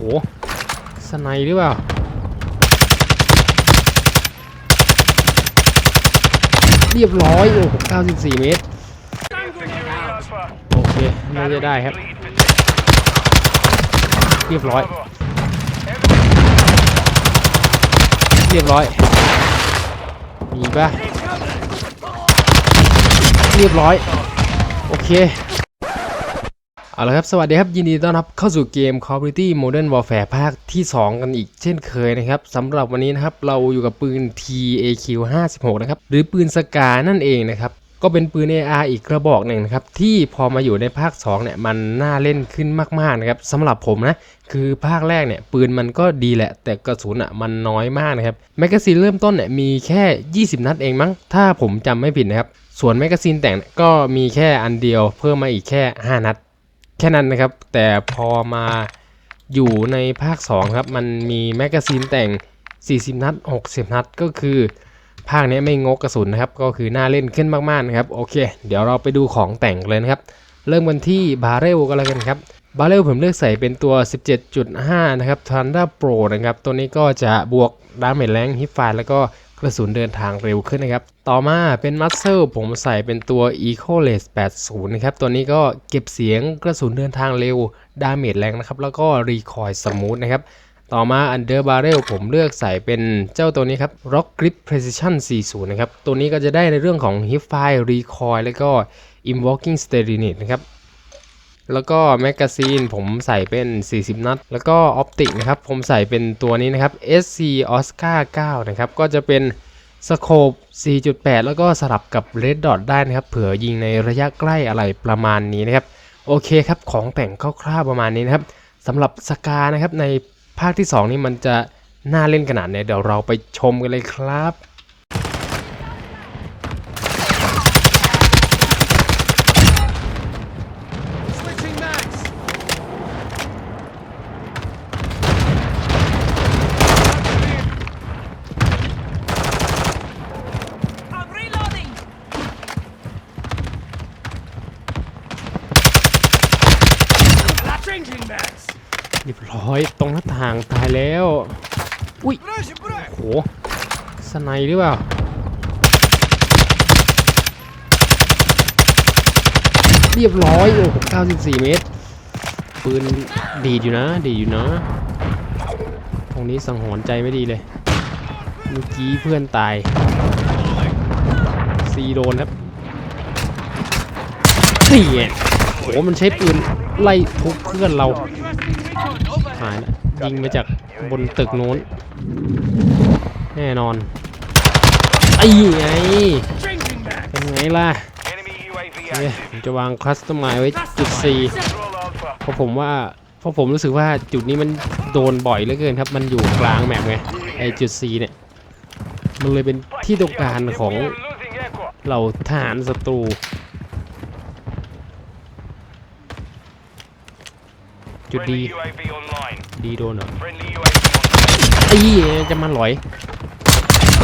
หสไนหรือเปล่าเรียบร้อยโอ้โห94 เมตร โอเคน่าจะได้ครับ เรียบร้อย เรียบร้อย มีป่ะเรียบร้อย โอเค เอาละครับ สวัสดีครับ ยินดีต้อนรับเข้าสู่เกม Call of Duty Modern Warfare ภาคที่ 2 กันอีกเช่นเคยนะครับสำหรับวันนี้นะครับ เราอยู่กับปืน TAQ 56 นะครับ หรือปืนสกานั่นเองนะครับ ก็เป็นปืน AR อีกกระบอกหนึ่งนะครับ ที่พอมาอยู่ในภาค 2 เนี่ย มันน่าเล่นขึ้นมาก ๆ นะครับสำหรับผมนะ คือภาคแรกเนี่ย ปืนมันก็ดีแหละ แต่กระสุนอะมันน้อยมากนะครับแมกกาซีนเริ่มต้นเนี่ยมีแค่ 20 นัดเองมั้ง ถ้าผมจำไม่ผิดนะครับ ส่วนแมกกาซีนแต่งก็มีแค่อันเดียว เพิ่มมาอีกแค่ 5 นัด แค่นั้นนะครับ แต่พอมาอยู่ในภาค 2 ครับ มันมีแมกกาซีนแต่ง 40 นัด 60 นัด ก็คือ ภาคนี้ไม่งกกระสุนนะครับ ก็คือน่าเล่นขึ้นมากๆนะครับ โอเค เดี๋ยวเราไปดูของแต่งเลยนะครับ เริ่มกันที่บาเรลก็แล้วกันครับ บาเรลผมเลือกใส่เป็นตัว 17.5 นะครับ Thunder Pro นะครับ ตัวนี้ก็จะบวกดาเมจแรงฮิปไฟแล้วก็ กระสุนเดินทางเร็วขึ้นนะครับ ต่อมาเป็นมั s เซ e ผมใส่เป็นตัว Eco l a s 80 นะครับ ตัวนี้ก็เก็บเสียงกระสุนเดินทางเร็ว ดาเมจแรงนะครับ แล้วก็รีคอยสมูทนะครับ ต่อมา Under Barrel ผมเลือกใส่เป็นเจ้าตัวนี้ครับ Rock Grip Precision 40 นะครับ ตัวนี้ก็จะได้ในเรื่องของ Hip Fire Recoil แล้วก็ Invoking Steadiness นะครับ แล้วก็แมกกาซีนผมใส่เป็น 40 นัด แล้วก็ออปติกนะครับ ผมใส่เป็นตัวนี้นะครับ SC Oscar 9 นะครับ ก็จะเป็นสโคป 4.8 แล้วก็สลับกับ Red Dot ได้นะครับ เผื่อยิงในระยะใกล้อะไรประมาณนี้นะครับ โอเคครับ ของแต่งคร่าวๆประมาณนี้นะครับสำหรับสกานะครับในภาคที่ 2 นี่มันจะน่าเล่นขนาดไหนเดี๋ยวเราไปชมกันเลยครับ เรียบร้อยตรงหน้าต่างตายแล้ว อุ้ยโหสไนหรือเปล่าเรียบร้อยโอ้โห94 เมตร ปืนดีอยู่นะ ดีอยู่นะ ตรงนี้สังหรณ์ใจไม่ดีเลย เมื่อกี้เพื่อนตายซีโดนครับนี่ไง โหมันใช้ปืนไล่ทุบเพื่อนเราหายละยิงมาจากบนตึกโน้น แน่นอนไอ้ไงเป็นไงล่ะเนี่ย active. ผมจะวางคลัสตอมไมไว้จุด4 Control Alpha. เพราะผมว่าเพราะผมรู้สึกว่าจุดนี้มันโดนบ่อยเหลือเกินครับ มันอยู่กลางแมปไงไอจุด4เนี่ยมันเลยเป็นที่ต้องการของเหล่าทหารศัตรู จุดดี Friendly UAV online. ดีโดนเหรอ Friendly UAV on ไอ้จะมาหลอย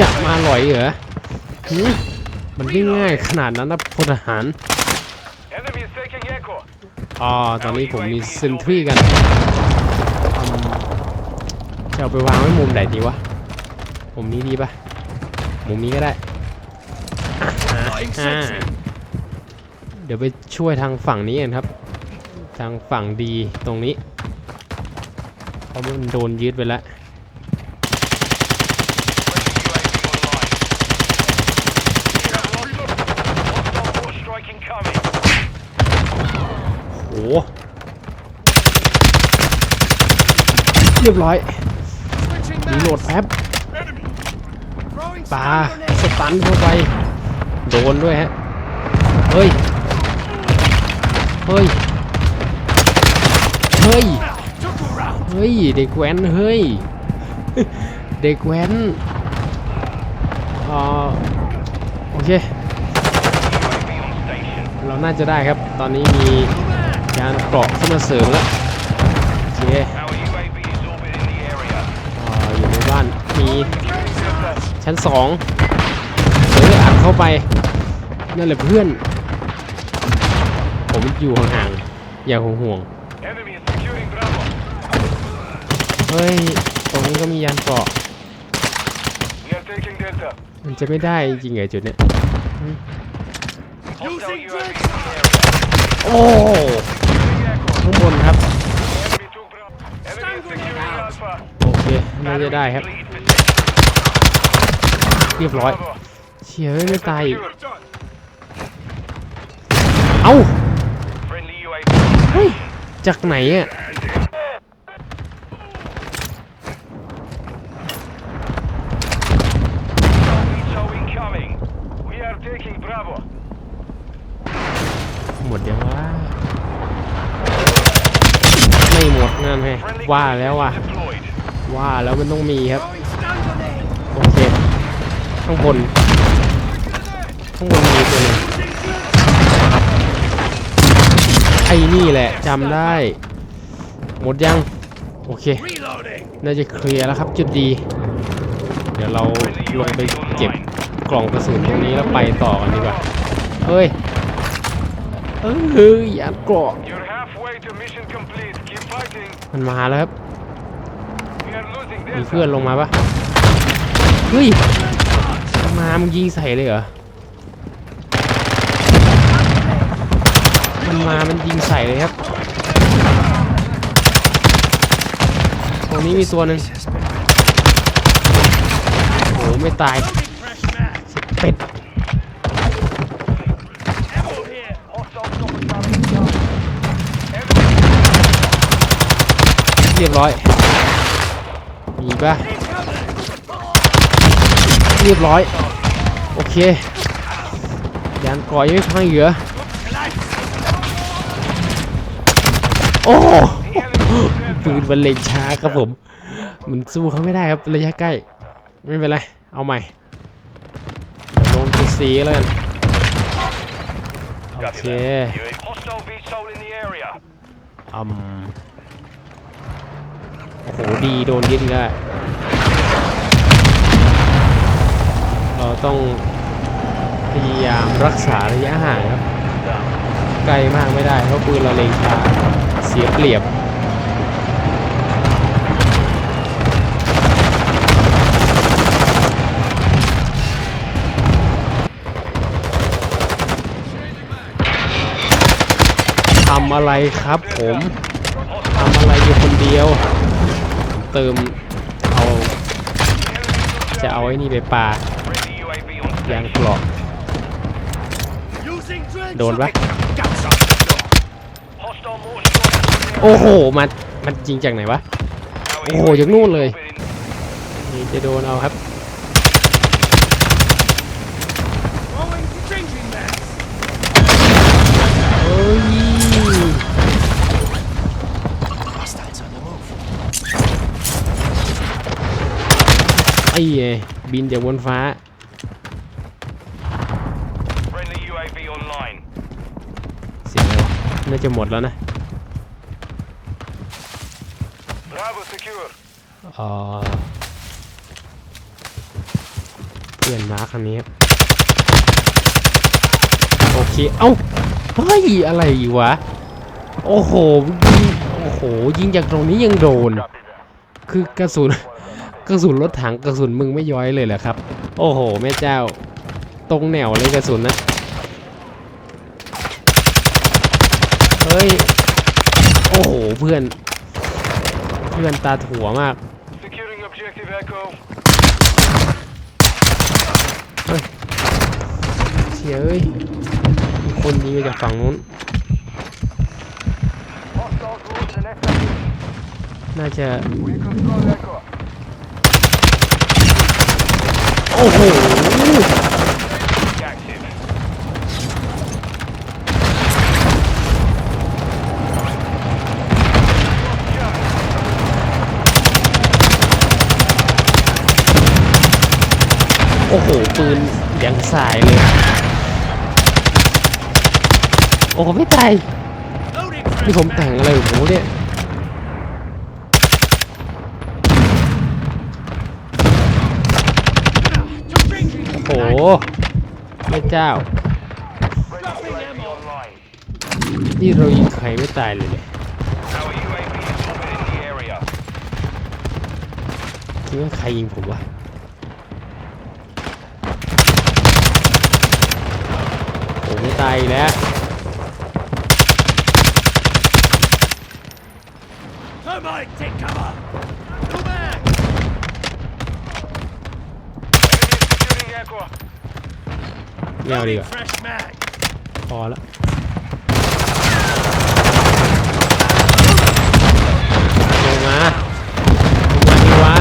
จะมาหลอยเหรอหืมมันไม่ง่ายขนาดนั้นนะพลทหาร Enemy is taking aircraft. อ๋อตอนนี้ผมมีเซนทรีกันอืมจะเอาไปวางไว้มุมไหนดีวะ มุมนี้ดีปะมุมนี้ก็ได้อะ Flying อ่า sexy. เดี๋ยวไปช่วยทางฝั่งนี้กันครับ ทางฝั่งดีตรงนี้เพราะมันโดนยึดไปแล้ว โอ้โหเรียบร้อยรีโหลดแป๊บ Enemy. Throwing ปาสตันเข้าไป โดนด้วยฮะ เฮ้ย เฮ้ย ฮ้ย เฮ้ย เด็กแว้น เฮ้ย เด็กแว้นอ่าโอเค เราน่าจะได้ครับ ตอนนี้มีการเกราะขึ้นมาเสริมแล้ว โอเค Our UAV is orbiting the area. อ่าอยู่ในบ้าน มีชั้นสองเอออัดเข้าไป นั่นแหละเพื่อน ผมอยู่ห่างๆ อย่าห่วง Bravo. ฮ้ย ตรงนี้ก็มียานเกราะ We are taking Delta. มันจะไม่ได้จริงๆเหรอจุดเนี้ย Hostile Using UAV drugs. in the area. โอ้ข้างบนครับ Enemy took Bravo. Enemy is securing Alpha. โอเค น่าจะได้ครับ Lead position. เรียบร้อย Bravo. เชี่ยเฮ้ยไม่ตายอีก Secured. เอ้า Friendly UAV. เฮ้ย จากไหนอะ VTOL incoming. We are taking Bravo. หมดยังวะไม่หมดนั่นไงว่าแล้วว่ะว่าแล้วมันต้องมีครับโอเคข้างบนข้างบนมีตัวนึงไอ้นี่แหละจำได้ หมดยัง โอเค น่าจะเคลียร์แล้วครับจุดดี เดี๋ยวเราลงไปเก็บกล่องกระสุนตรงนี้แล้วไปต่อกันดีกว่า เฮ้ย เอ้ยเฮ้ยอย่ากรอก You're halfway to mission complete. Keep fighting. มันมาแล้วครับ We are losing มี Delta. เพื่อนลงมาปะเฮ้ยมันมามึงยิงใส่เลยเหรอมันมามันยิงใส่เลยครับตรงนี้มีตัวหนึ่งโอ้โหไม่ตาย Fresh mag. เป็ด เรียบร้อย มีปะเรียบร้อย โอเคยานก่อยังไม่พังอีกเหรอโอ้โหปืนบรรเลงช้าครับผม มันสู้เขาไม่ได้ครับระยะใกล้ ไม่เป็นไร เอาใหม่เดี๋ยวลงจุดสีแล้วกันโอเค Hostile VTOL in the area. อืม โอ้โหดีโดนยึดแล้วเราต้องพยายามรักษาระยะห่างครับ ไกลมากไม่ได้เพราะปืนเราเล็งช้าเสียเปรียบทำอะไรครับผม ทำอะไรอยู่คนเดียว ติมเอา จะเอาไอ้นี่ไปปลา Friendly UAV on ยาง station. กรอก Using drugs. โดนปะ Got shot. Hostile mortar strike. โอ้โห มัน มันจริงจากไหนวะ Our โอ้โห UAV จากนู่นเลย orbit in นี่จะโดนเอาครับ เอ้ยบินจากบนฟ้า Friendly UAV online. เสียงอะไรวะน่าจะหมดแล้วนะ Bravo secure. เอ่อเปลี่ยนมาร์คคันนี้ครับโอเค เอ้า เฮ้ย อะไรอีกวะ โอ้โหยิงโอ้โห ยิงจากตรงนี้ยังโดนคือกระสุน กระสุนรถถังกระสุนมึงไม่ย้อยเลยเหรอครับ โอ้โห แม่เจ้า ตรงแนวเลยกระสุนนะ เฮ้ย โอ้โห เพื่อน เพื่อนตาถั่วมาก Securing objective Echo. เชียเอ้ยมีคนยิงมาจากฝั่งนู้น Hostile cruise and FAU. น่าจะ We control Echo. โอ้โหโอ้โห ปืนยังสายเลย โอ้โหไม่ตายนี่ผมแต่งอะไรของผมเนี่ย โอ้โหเจ้า นี่เรายิงใครไม่ตายเลยเนี่ยคิดว่าใครยิงผมวะผมไม่ตายแล้ว ไม่เอาดีก Loading ว่า fresh mag! พอละลงมาลงมาดีวะ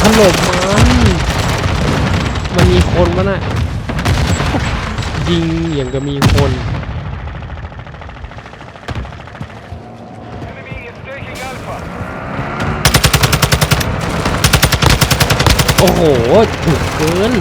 ถล่มมัน มันมีคนปะน่ะ ยิงอย่างก็มีคน โอ้โหถูกเกิน